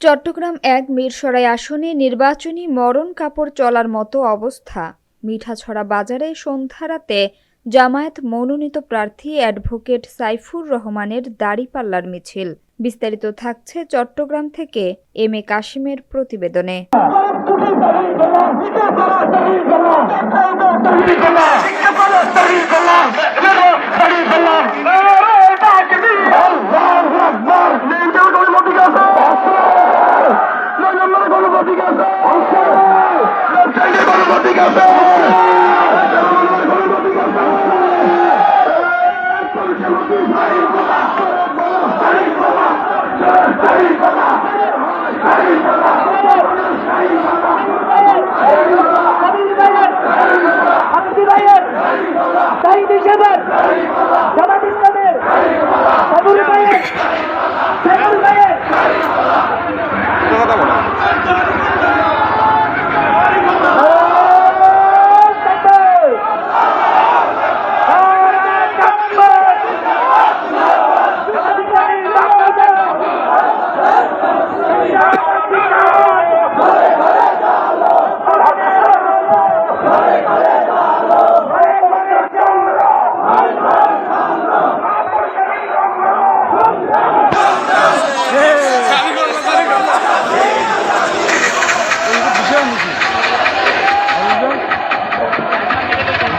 চট্টগ্রাম এক মিরসরাই আসনে নির্বাচনী মরণ কাপড় চলার মতো অবস্থা। মিঠাছড়া বাজারে সন্ধ্যা রাতে জামায়াত মনোনীত প্রার্থী অ্যাডভোকেট সাইফুর রহমানের দাড়িপাল্লার মিছিল। বিস্তারিত থাকছে চট্টগ্রাম থেকে এম এ কাশিমের প্রতিবেদনে। জামাত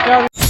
Now